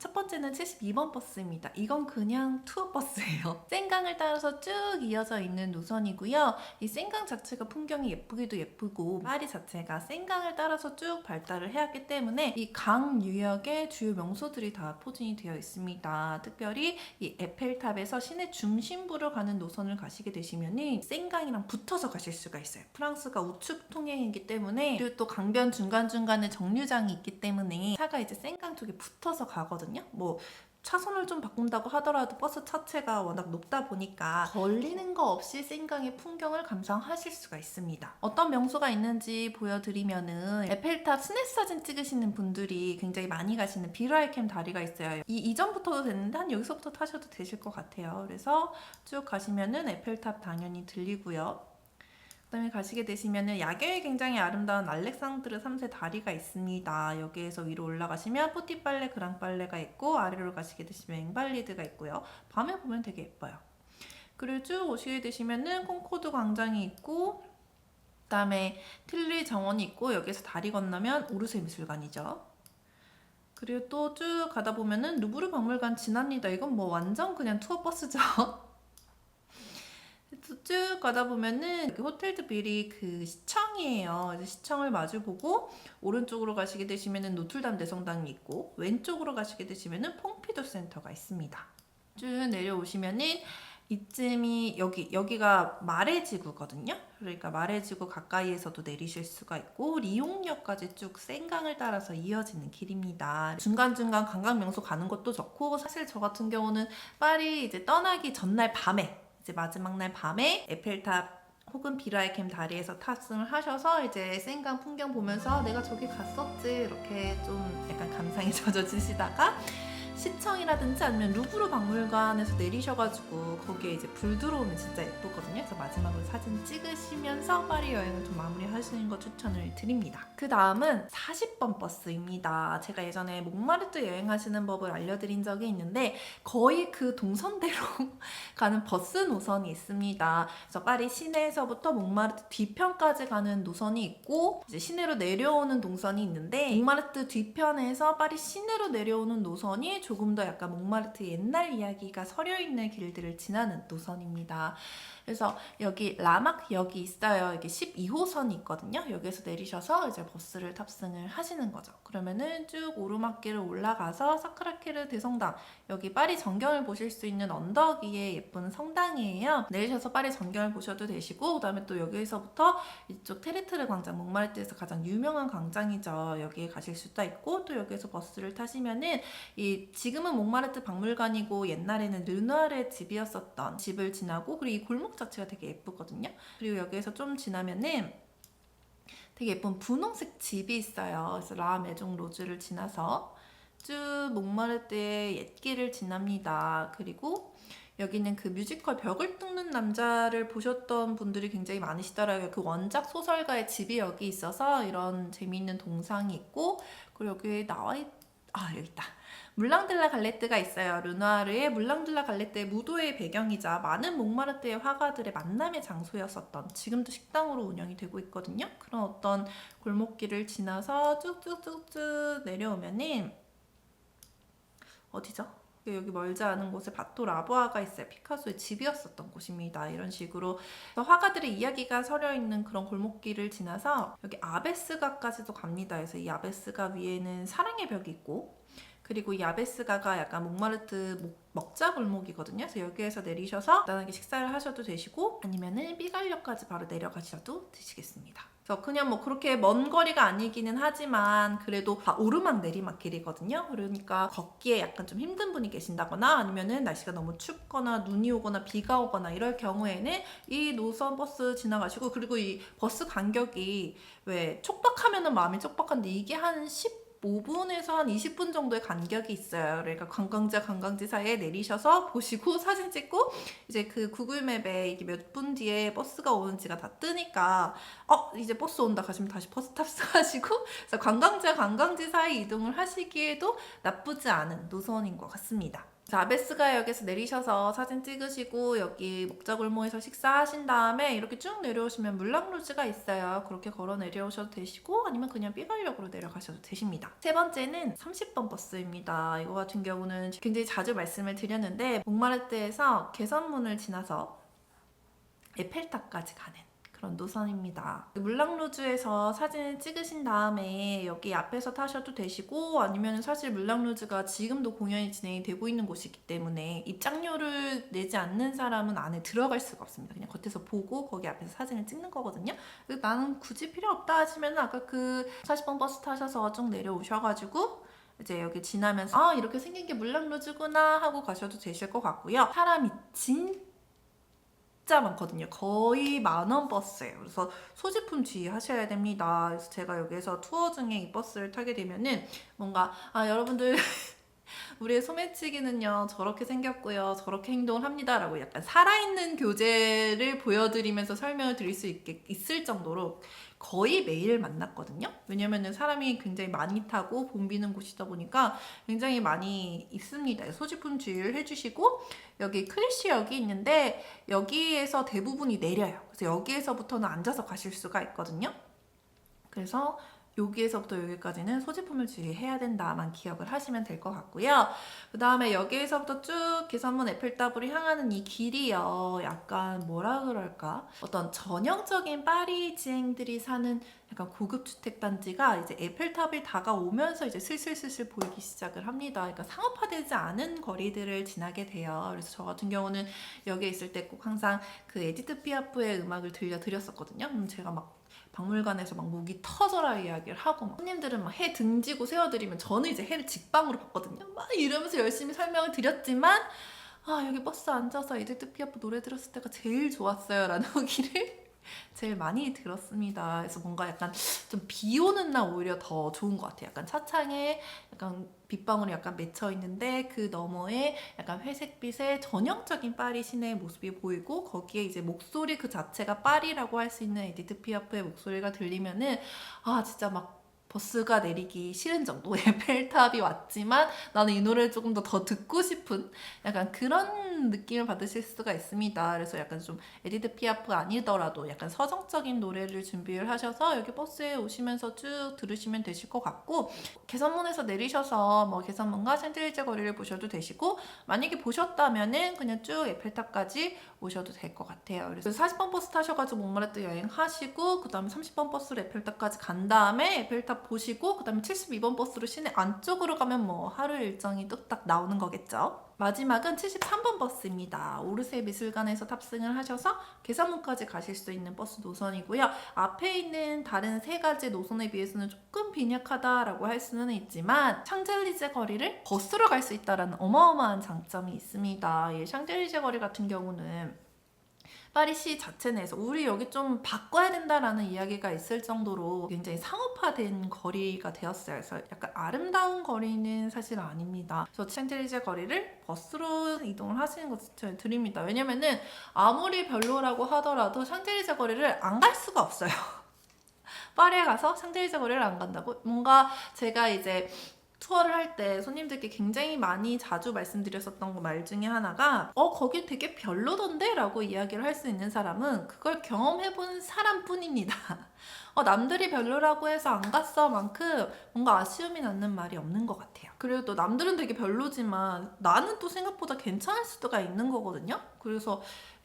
첫 번째는 72번 버스입니다. 이건 그냥 투어 버스예요. 센강을 따라서 쭉 이어져 있는 노선이고요. 이 센강 자체가 풍경이 예쁘기도 예쁘고 파리 자체가 센강을 따라서 쭉 발달을 해왔기 때문에 이 강 유역의 주요 명소들이 다 포진이 되어 있습니다. 특별히 이 에펠탑에서 시내 중심부로 가는 노선을 가시게 되시면은 센강이랑 붙어서 가실 수가 있어요. 프랑스가 우측 통행이기 때문에 그리고 또 강변 중간중간에 정류장이 있기 때문에 차가 이제 센강 쪽에 붙어서 가거든요. 뭐 차선을 좀 바꾼다고 하더라도 버스 차체가 워낙 높다 보니까 걸리는 거 없이 센강의 풍경을 감상하실 수가 있습니다. 어떤 명소가 있는지 보여드리면은 에펠탑 스냅 사진 찍으시는 분들이 굉장히 많이 가시는 비라이캠 다리가 있어요. 이 이전부터도 됐는데 한 여기서부터 타셔도 되실 것 같아요. 그래서 쭉 가시면은 에펠탑 당연히 들리고요. 그다음에 가시게 되시면은 야경이 굉장히 아름다운 알렉산드르 3세 다리가 있습니다. 여기에서 위로 올라가시면 포티빨레, 그랑빨레가 있고 아래로 가시게 되시면 앵발리드가 있고요. 밤에 보면 되게 예뻐요. 그리고 쭉 오시게 되시면은 콩코드 광장이 있고 그다음에 틸리 정원이 있고 여기서 다리 건너면 오르세 미술관이죠. 그리고 또 쭉 가다 보면은 루브르 박물관 지납니다. 이건 뭐 완전 그냥 투어 버스죠. 쭉 가다 보면은 그 호텔드 빌이 그 시청이에요. 시청을 마주 보고 오른쪽으로 가시게 되시면은 노틀담 대성당이 있고 왼쪽으로 가시게 되시면은 퐁피도 센터가 있습니다. 쭉 내려오시면은 이쯤이 여기 여기가 마레지구거든요. 그러니까 마레지구 가까이에서도 내리실 수가 있고 리옹역까지 쭉 센강을 따라서 이어지는 길입니다. 중간 중간 관광 명소 가는 것도 좋고 사실 저 같은 경우는 파리 이제 떠나기 전날 밤에 이제 마지막 날 밤에 에펠탑 혹은 비라이캠 다리에서 탑승을 하셔서 이제 센강 풍경 보면서 내가 저기 갔었지 이렇게 좀 약간 감상에 젖어 지시다가 시청이라든지 아니면 루브르 박물관에서 내리셔가지고 거기에 이제 불 들어오면 진짜 예쁘거든요. 그래서 마지막으로 사진 찍으시면서 파리 여행을 좀 마무리하시는 거 추천을 드립니다. 그 다음은 40번 버스입니다. 제가 예전에 몽마르트 여행하시는 법을 알려드린 적이 있는데 거의 그 동선대로 가는 버스 노선이 있습니다. 그래서 파리 시내에서부터 몽마르트 뒤편까지 가는 노선이 있고 이제 시내로 내려오는 동선이 있는데 몽마르트 뒤편에서 파리 시내로 내려오는 노선이 조금 더 약간 몽마르트 옛날 이야기가 서려 있는 길들을 지나는 노선입니다. 그래서 여기 라막역이 있어요. 이게 12호선이 있거든요. 여기에서 내리셔서 이제 버스를 탑승을 하시는 거죠. 그러면은 쭉 오르막길을 올라가서 사크라케르 대성당 여기 파리 전경을 보실 수 있는 언덕 위에 예쁜 성당이에요. 내리셔서 파리 전경을 보셔도 되시고 그다음에 또 여기에서부터 이쪽 테리트르 광장 몽마르트에서 가장 유명한 광장이죠. 여기에 가실 수도 있고 또 여기에서 버스를 타시면은 이 지금은 몽마르트 박물관이고 옛날에는 르누아르의 집이었었던 집을 지나고 그리고 이 골목 자체가 되게 예쁘거든요. 그리고 여기에서 좀 지나면은 되게 예쁜 분홍색 집이 있어요. 그래서 라 메종 로즈를 지나서 쭉 몽마르트의 옛길을 지납니다. 그리고 여기는 그 뮤지컬 벽을 뚫는 남자를 보셨던 분들이 굉장히 많으시더라고요. 그 원작 소설가의 집이 여기 있어서 이런 재미있는 동상이 있고 그리고 여기 나와 있... 아 여기 있다. 물랑들라 갈레트가 있어요. 르누아르의 물랑들라 갈레트의 무도의 배경이자 많은 몽마르트의 화가들의 만남의 장소였었던 지금도 식당으로 운영이 되고 있거든요. 그런 어떤 골목길을 지나서 쭉쭉쭉쭉 내려오면은 어디죠? 여기 멀지 않은 곳에 바토 라보아가 있어요. 피카소의 집이었었던 곳입니다. 이런 식으로 화가들의 이야기가 서려 있는 그런 골목길을 지나서 여기 아베스가까지도 갑니다. 그래서 이 아베스가 위에는 사랑의 벽이 있고 그리고 이 아베스가가 약간 몽마르트 목- 먹자 골목이거든요. 그래서 여기에서 내리셔서 간단하게 식사를 하셔도 되시고 아니면은 삐갈역까지 바로 내려가셔도 되시겠습니다. 그래서 그냥 뭐 그렇게 먼 거리가 아니기는 하지만 그래도 다 오르막 내리막 길이거든요. 그러니까 걷기에 약간 좀 힘든 분이 계신다거나 아니면은 날씨가 너무 춥거나 눈이 오거나 비가 오거나 이럴 경우에는 이 노선 버스 지나가시고 그리고 이 버스 간격이 왜 촉박하면은 마음이 촉박한데 이게 한 15분에서 한 20분 정도의 간격이 있어요. 그러니까 관광지와 관광지 사이에 내리셔서 보시고 사진 찍고 이제 그 구글맵에 이게 몇 분 뒤에 버스가 오는지가 다 뜨니까 어 이제 버스 온다 가시면 다시 버스 탑승하시고 그래서 관광지와 관광지 사이 이동을 하시기에도 나쁘지 않은 노선인 것 같습니다. 아베스가 역에서 내리셔서 사진 찍으시고 여기 목자골목에서 식사하신 다음에 이렇게 쭉 내려오시면 물랑루즈가 있어요. 그렇게 걸어 내려오셔도 되시고 아니면 그냥 삐갈역으로 내려가셔도 되십니다. 세 번째는 30번 버스입니다. 이거 같은 경우는 굉장히 자주 말씀을 드렸는데 목마르트에서 개선문을 지나서 에펠탑까지 가는 그런 노선입니다. 물랑루즈에서 사진을 찍으신 다음에 여기 앞에서 타셔도 되시고 아니면 사실 물랑루즈가 지금도 공연이 진행이 되고 있는 곳이기 때문에 입장료를 내지 않는 사람은 안에 들어갈 수가 없습니다. 그냥 겉에서 보고 거기 앞에서 사진을 찍는 거거든요. 나는 굳이 필요 없다 하시면 아까 그 40번 버스 타셔서 쭉 내려오셔가지고 이제 여기 지나면서 아 이렇게 생긴 게 물랑루즈구나 하고 가셔도 되실 것 같고요. 사람이 진 진짜 많거든요. 거의 만원 버스예요. 그래서 소지품 주의하셔야 됩니다. 그래서 제가 여기서 투어 중에 이 버스를 타게 되면은 뭔가 아 여러분들 우리의 소매치기는요 저렇게 생겼고요 저렇게 행동을 합니다라고 약간 살아있는 교재를 보여드리면서 설명을 드릴 수 있게 있을 정도로 거의 매일 만났거든요. 왜냐면은 사람이 굉장히 많이 타고 붐비는 곳이다 보니까 굉장히 많이 있습니다. 소지품 주의를 해주시고 여기 클래시역이 있는데 여기에서 대부분이 내려요. 그래서 여기에서부터는 앉아서 가실 수가 있거든요. 그래서 여기에서부터 여기까지는 소지품을 주의해야 된다만 기억을 하시면 될 것 같고요. 그 다음에 여기에서부터 쭉 개선문 에펠탑으로 향하는 이 길이요. 약간 뭐라 그럴까? 어떤 전형적인 파리지행들이 사는 약간 고급 주택 단지가 이제 에펠탑이 다가오면서 이제 슬슬슬슬 보이기 시작을 합니다. 그러니까 상업화되지 않은 거리들을 지나게 돼요. 그래서 저 같은 경우는 여기에 있을 때 꼭 항상 그 에디트 피아프의 음악을 들려 드렸었거든요. 그럼 제가 막 박물관에서 막 목이 터져라 이야기를 하고 막 손님들은 막 해 등지고 세워드리면 저는 이제 해를 직방으로 봤거든요. 막 이러면서 열심히 설명을 드렸지만 아 여기 버스 앉아서 에디트 피아프 노래 들었을 때가 제일 좋았어요 라는 후기를 제일 많이 들었습니다. 그래서 뭔가 약간 좀 비 오는 날 오히려 더 좋은 것 같아요. 약간 차창에 약간 빗방울이 약간 맺혀 있는데 그 너머에 약간 회색빛의 전형적인 파리 시내의 모습이 보이고 거기에 이제 목소리 그 자체가 파리라고 할 수 있는 에디트 피아프의 목소리가 들리면은 아 진짜 막 버스가 내리기 싫은 정도 에펠탑이 왔지만 나는 이 노래를 조금 더 더 듣고 싶은 약간 그런 느낌을 받으실 수가 있습니다. 그래서 약간 좀 에디트 피아프 아니더라도 약간 서정적인 노래를 준비를 하셔서 여기 버스에 오시면서 쭉 들으시면 되실 것 같고 개선문에서 내리셔서 뭐 개선문과 샌드위치 거리를 보셔도 되시고 만약에 보셨다면은 그냥 쭉 에펠탑까지 오셔도 될 것 같아요. 그래서 40번 버스 타셔가지고 몽마르트 여행하시고 그 다음에 30번 버스로 에펠탑까지 간 다음에 에펠탑 보시고 그 다음에 72번 버스로 시내 안쪽으로 가면 뭐 하루 일정이 뚝딱 나오는 거겠죠. 마지막은 73번 버스입니다. 오르세 미술관에서 탑승을 하셔서 계산문까지 가실 수 있는 버스 노선이고요. 앞에 있는 다른 세 가지 노선에 비해서는 조금 빈약하다라고 할 수는 있지만 샹젤리제 거리를 버스로 갈 수 있다는 어마어마한 장점이 있습니다. 이 샹젤리제 거리 같은 경우는 파리시 자체 내에서 우리 여기 좀 바꿔야 된다라는 이야기가 있을 정도로 굉장히 상업화된 거리가 되었어요. 그래서 약간 아름다운 거리는 사실 아닙니다. 그래서 샹젤리제 거리를 버스로 이동을 하시는 것을 추천드립니다. 왜냐면은 아무리 별로라고 하더라도 샹젤리제 거리를 안 갈 수가 없어요. 파리에 가서 샹젤리제 거리를 안 간다고? 뭔가 제가 이제 투어를 할 때 손님들께 굉장히 많이 자주 말씀드렸었던 거말 중에 하나가 어 거기 되게 별로던데 라고 이야기를 할 수 있는 사람은 그걸 경험해본 사람뿐입니다. 어, 남들이 별로라고 해서 안 갔어 만큼 뭔가 아쉬움이 남는 말이 없는 것 같아요. 그리고 또 남들은 되게 별로지만 나는 또 생각보다 괜찮을 수가 있는 거거든요. 그래서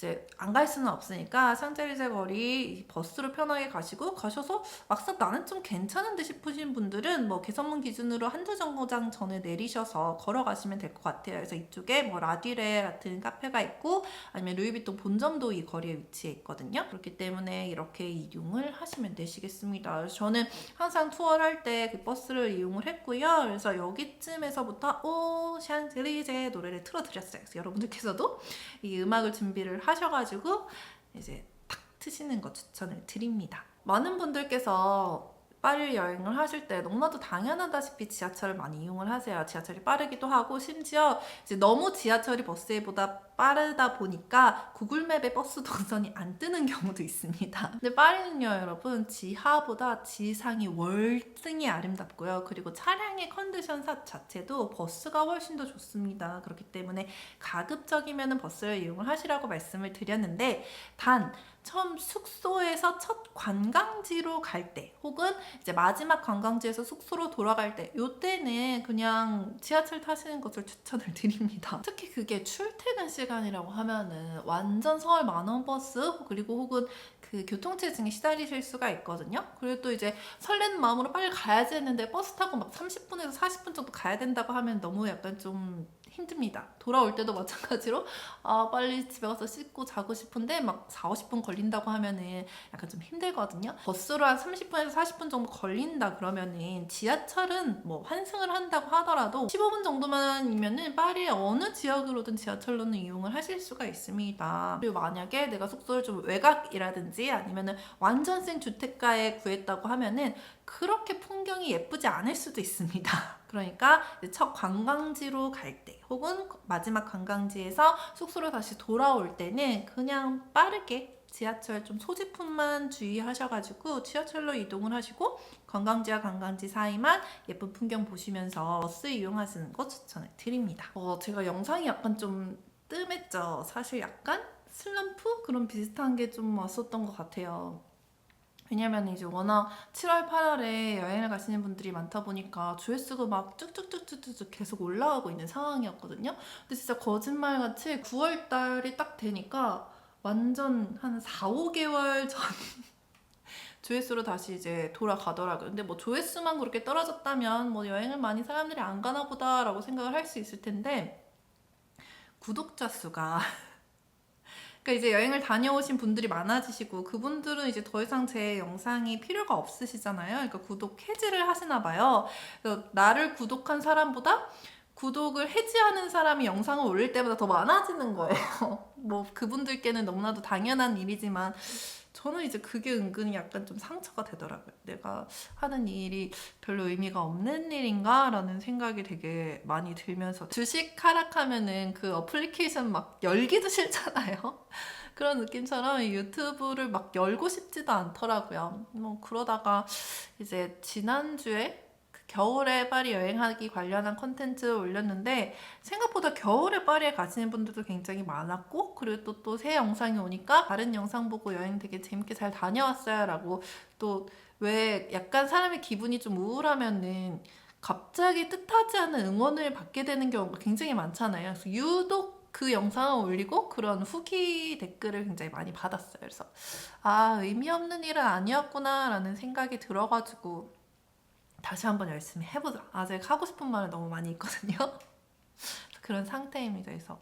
이제 안 갈 수는 없으니까 샹젤리제 거리 버스로 편하게 가시고 가셔서 막상 나는 좀 괜찮은데 싶으신 분들은 뭐 개선문 기준으로 한두 정거장 전에 내리셔서 걸어가시면 될 것 같아요. 그래서 이쪽에 뭐 라디레 같은 카페가 있고 아니면 루이비통 본점도 이 거리에 위치해 있거든요. 그렇기 때문에 이렇게 이용을 하시면 되시겠습니다. 저는 항상 투어를 할 때 그 버스를 이용을 했고요. 그래서 여기쯤에서부터 오 샹젤리제 노래를 틀어드렸어요. 그래서 여러분들께서도 이 음악을 준비를 하 셔가지고 이제 탁 트시는 거 추천을 드립니다. 많은 분들께서 파리 여행을 하실 때 너무나도 당연하다시피 지하철을 많이 이용을 하세요. 지하철이 빠르기도 하고 심지어 이제 너무 지하철이 버스보다 빠르다 보니까 구글맵에 버스 동선이 안 뜨는 경우도 있습니다. 근데 파리는요, 여러분 지하보다 지상이 월등히 아름답고요. 그리고 차량의 컨디션 사- 자체도 버스가 훨씬 더 좋습니다. 그렇기 때문에 가급적이면 버스를 이용을 하시라고 말씀을 드렸는데 단 처음 숙소에서 첫 관광지로 갈 때 혹은 이제 마지막 관광지에서 숙소로 돌아갈 때 요때는 그냥 지하철 타시는 것을 추천을 드립니다. 특히 그게 출퇴근 시간이라고 하면은 완전 서울 만원 버스 그리고 혹은 그 교통체증에 시달리실 수가 있거든요. 그리고 또 이제 설레는 마음으로 빨리 가야지 했는데 버스 타고 막 30분에서 40분 정도 가야 된다고 하면 너무 약간 좀 힘듭니다. 돌아올 때도 마찬가지로 아 빨리 집에 가서 씻고 자고 싶은데 막 4, 50분 걸린다고 하면은 약간 좀 힘들거든요. 버스로 한 30분에서 40분 정도 걸린다 그러면은 지하철은 뭐 환승을 한다고 하더라도 15분 정도만이면은 파리의 어느 지역으로든 지하철로는 이용을 하실 수가 있습니다. 그리고 만약에 내가 숙소를 좀 외곽이라든지 아니면은 완전 생 주택가에 구했다고 하면은 그렇게 풍경이 예쁘지 않을 수도 있습니다. 그러니까 첫 관광지로 갈 때, 혹은 마지막 관광지에서 숙소로 다시 돌아올 때는 그냥 빠르게 지하철 좀 소지품만 주의하셔가지고 지하철로 이동을 하시고 관광지와 관광지 사이만 예쁜 풍경 보시면서 버스 이용하시는 거 추천을 드립니다. 어, 제가 영상이 약간 좀 뜸했죠. 사실 약간 슬럼프 그런 비슷한 게 좀 왔었던 것 같아요. 왜냐면 이제 워낙 7월, 8월에 여행을 가시는 분들이 많다 보니까 조회수가 막 쭉쭉쭉쭉쭉 계속 올라가고 있는 상황이었거든요. 근데 진짜 거짓말같이 9월 달이 딱 되니까 완전 한 4, 5개월 전 조회수로 다시 이제 돌아가더라고요. 근데 뭐 조회수만 그렇게 떨어졌다면 뭐 여행을 많이 사람들이 안 가나 보다라고 생각을 할 수 있을 텐데 구독자 수가 그러니까 이제 여행을 다녀오신 분들이 많아지시고 그분들은 이제 더 이상 제 영상이 필요가 없으시잖아요. 그러니까 구독 해지를 하시나 봐요. 그래서 나를 구독한 사람보다 구독을 해지하는 사람이 영상을 올릴 때마다 더 많아지는 거예요. 뭐 그분들께는 너무나도 당연한 일이지만 저는 이제 그게 은근히 약간 좀 상처가 되더라고요. 내가 하는 이 일이 별로 의미가 없는 일인가라는 생각이 되게 많이 들면서 주식 하락하면은 그 어플리케이션 막 열기도 싫잖아요. 그런 느낌처럼 유튜브를 막 열고 싶지도 않더라고요. 뭐 그러다가 이제 지난주에 그 겨울에 파리 여행하기 관련한 컨텐츠 올렸는데 생각보다 겨울에 파리에 가시는 분들도 굉장히 많았고 그리고 또 또 새 영상이 오니까 다른 영상 보고 여행 되게 재밌게 잘 다녀왔어요 라고 또 왜 약간 사람의 기분이 좀 우울하면은 갑자기 뜻하지 않은 응원을 받게 되는 경우가 굉장히 많잖아요. 그래서 유독 그 영상을 올리고 그런 후기 댓글을 굉장히 많이 받았어요. 그래서 아 의미 없는 일은 아니었구나라는 생각이 들어가지고 다시 한번 열심히 해보자. 아직 하고 싶은 말은 너무 많이 있거든요. 그런 상태입니다. 그래서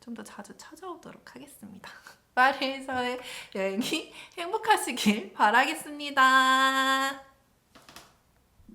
좀 더 자주 찾아오도록 하겠습니다. 파리에서의 여행이 행복하시길 바라겠습니다.